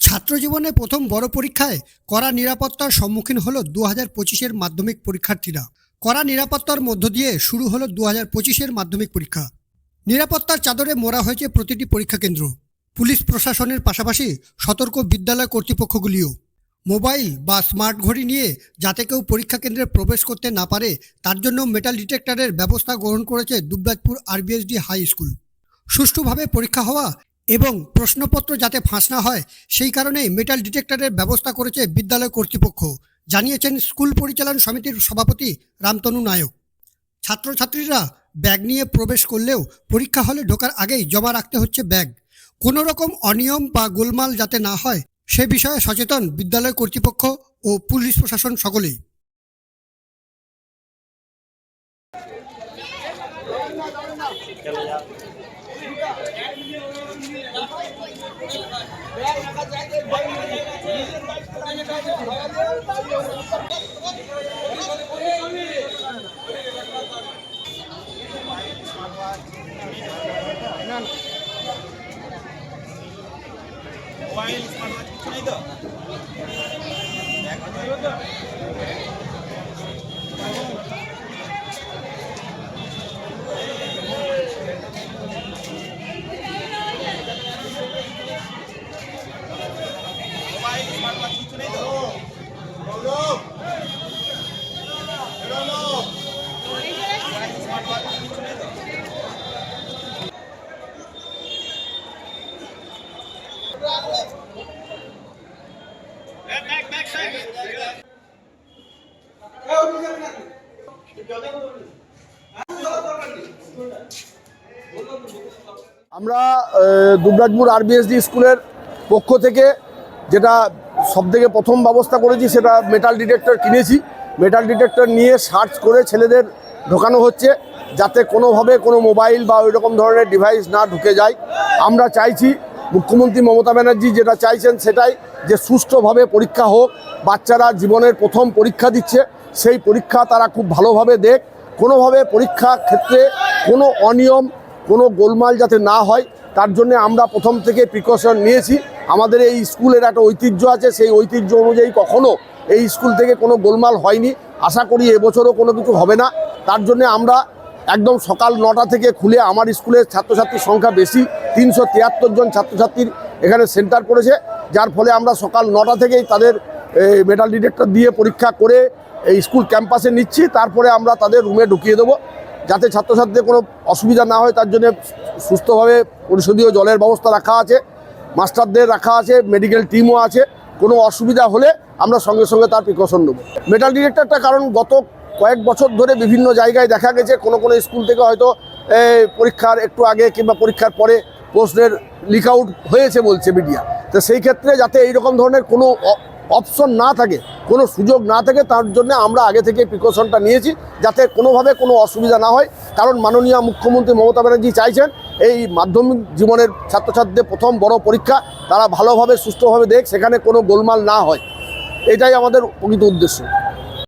ছাত্র জীবনে প্রথম বড় পরীক্ষায় কড়া নিরাপত্তার সম্মুখীন হলো দু হাজার পঁচিশের মাধ্যমিক পরীক্ষার্থীরা। কড়া নিরাপত্তার মধ্য দিয়ে শুরু হলো দু হাজার পঁচিশের মাধ্যমিক পরীক্ষা। নিরাপত্তার চাদরে মোড়া হয়েছে প্রতিটি পরীক্ষা কেন্দ্র। পুলিশ প্রশাসনের পাশাপাশি সতর্ক বিদ্যালয় কর্তৃপক্ষগুলিও। মোবাইল বা স্মার্ট ঘড়ি নিয়ে যাতে কেউ পরীক্ষা কেন্দ্রে প্রবেশ করতে না পারে, তার জন্য মেটাল ডিটেক্টরের ব্যবস্থা গ্রহণ করেছে দুবরাজপুর আরবিএসডি হাই স্কুল। সুষ্ঠুভাবে পরীক্ষা হওয়া এবং প্রশ্নপত্র যাতে ফাঁস না হয়, সেই কারণেই মেটাল ডিটেক্টরের ব্যবস্থা করেছে বিদ্যালয় কর্তৃপক্ষ, জানিয়েছেন স্কুল পরিচালন সমিতির সভাপতি রামতনু নায়ক। ছাত্রছাত্রীরা ব্যাগ নিয়ে প্রবেশ করলেও পরীক্ষা হলে ঢোকার আগেই জমা রাখতে হচ্ছে ব্যাগ। কোনো রকম অনিয়ম বা গোলমাল যাতে না হয়, সে বিষয়ে সচেতন বিদ্যালয় কর্তৃপক্ষ ও পুলিশ প্রশাসন সকলেই। মোবাইল স্মার্টওয়াচ কিছু নেই তো মোবাইল স্মার্টওয়াচ কিছু নেই তো মোবাইল স্মার্টওয়াচ কিছু নেই তো আমরা দুবরাজপুর আরবিএসডি স্কুলের পক্ষ থেকে যেটা সবথেকে প্রথম ব্যবস্থা করেছি সেটা মেটাল ডিটেক্টর কিনেছি। মেটাল ডিটেক্টর নিয়ে সার্চ করে ছেলেদের ঢোকানো হচ্ছে যাতে কোনোভাবে কোনো মোবাইল বা ওই রকম ধরনের ডিভাইস না ঢুকে যায়। আমরা চাইছি মুখ্যমন্ত্রী মমতা ব্যানার্জি যেটা চাইছেন সেটাই যে সুষ্ঠুভাবে পরীক্ষা হোক, বাচ্চারা জীবনের প্রথম পরীক্ষা দিচ্ছে, সেই পরীক্ষা তারা খুব ভালোভাবে দেখ। কোনোভাবে পরীক্ষা ক্ষেত্রে কোনো অনিয়ম, কোনো গোলমাল যাতে না হয়, তার জন্য আমরা প্রথম থেকে প্রিকশন নিয়েছি। আমাদের এই স্কুলের একটা ঐতিহ্য আছে, সেই ঐতিহ্য অনুযায়ী কখনো এই স্কুল থেকে কোনো গোলমাল হয়নি। আশা করি এবছরও কোনো কিছু হবে না। তার জন্য আমরা একদম সকাল নটা থেকে খুলে আমার স্কুলের ছাত্রছাত্রীর সংখ্যা বেশি, তিনশো তিয়াত্তর জন ছাত্রছাত্রীর এখানে সেন্টার পড়েছে, যার ফলে আমরা সকাল নটা থেকেই তাদের মেটাল ডিটেক্টর দিয়ে পরীক্ষা করে স্কুল ক্যাম্পাসে নিচ্ছি, তারপরে আমরা তাদের রুমে ঢুকিয়ে দেবো, যাতে ছাত্রছাত্রীদের কোনো অসুবিধা না হয়, তার জন্য সুস্থভাবে পরিশোধীয় জলের ব্যবস্থা রাখা আছে, মাস্টারদের রাখা আছে, মেডিকেল টিমও আছে, কোনো অসুবিধা হলে আমরা সঙ্গে সঙ্গে তার প্রিকশন নেব। মেটাল ডিটেক্টরটা কারণ গত কয়েক বছর ধরে বিভিন্ন জায়গায় দেখা গেছে, কোনো কোনো স্কুল থেকে হয়তো পরীক্ষার একটু আগে কিংবা পরীক্ষার পরে প্রশ্নের লিক আউট হয়েছে বলছে মিডিয়া তো সেই ক্ষেত্রে যাতে এইরকম ধরনের কোনো অপশন না থাকে, কোনো সুযোগ না থাকে, তার জন্য আমরা আগে থেকে প্রিকশনটা নিয়েছি, যাতে কোনোভাবে কোনো অসুবিধা না হয়। কারণ মাননীয় মুখ্যমন্ত্রী মমতা ব্যানার্জি চাইছেন, এই মাধ্যমিক জীবনের ছাত্রছাত্রীদের প্রথম বড় পরীক্ষা, তারা ভালোভাবে, সুস্থভাবে দেখ, সেখানে কোনো গোলমাল না হয়। এটাই আমাদের প্রকৃত উদ্দেশ্য।